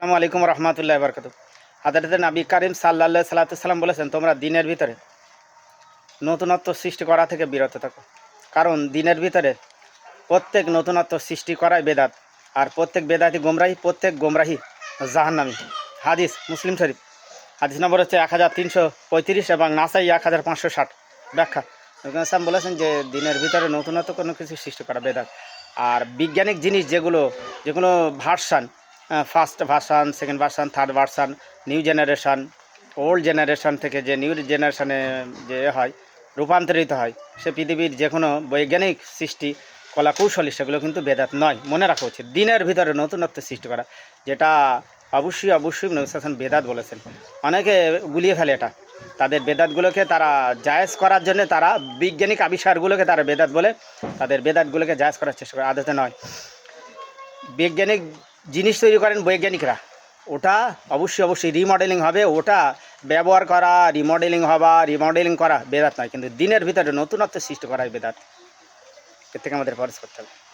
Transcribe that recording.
আসসালামু আলাইকুম রহমতুল্লাহ বরকত হাজরত নবী করিম সাল্লাহ সাল্লাম বলেছেন, তোমরা দিনের ভিতরে নতুনত্ব সৃষ্টি করা থেকে বিরত থাকো। কারণ দিনের ভিতরে প্রত্যেক নতুনত্ব সৃষ্টি করাই বেদাত, আর প্রত্যেক বেদাতি গোমরাহি, প্রত্যেক গোমরাহি জাহান্নামি। হাদিস মুসলিম শরীফ। হাদিস নম্বর হচ্ছে এক হাজার তিনশো পঁয়ত্রিশ এবং নাসাই এক হাজার পাঁচশো ষাট ব্যাখ্যা। নবী সালাম বলেছেন যে, দিনের ভিতরে নতুনত্ব কোনো কিছু সৃষ্টি করা বেদাত। আর বৈজ্ঞানিক জিনিস যেগুলো যেগুলো version first version second version third version new generation old generation থেকে যে নিউ জেনারেশানে যে হয়, রূপান্তরিত হয়, সে পৃথিবীর যে কোনো বৈজ্ঞানিক সৃষ্টি কলা কৌশলী সেগুলো কিন্তু বেদাত নয়। মনে রাখা উচিত, দিনের ভিতরে নতুনত্ব সৃষ্টি করা, যেটা অবশ্যই অবশ্যই নবীন বেদাত বলেছেন। অনেকে গুলিয়ে ফেলে এটা। তাদের বেদাতগুলোকে তারা জায়েজ করার জন্য তারা বৈজ্ঞানিক আবিষ্কারগুলোকে তারা বেদাত বলে, তাদের বেদাতগুলোকে জায়েজ করার চেষ্টা করে, আদতে নয়। বৈজ্ঞানিক জিনিস তৈরি করেন বৈজ্ঞানিকরা। ওটা অবশ্যই অবশ্যই রিমডেলিং হবে, ওটা ব্যবহার করা রিমডেলিং হওয়া রিমডেলিং করা বেদাত নয়, কিন্তু দিনের ভিতরে নতুনত্ব সৃষ্টি করা বেদাত। এর থেকে আমাদের খরচ করতে হবে।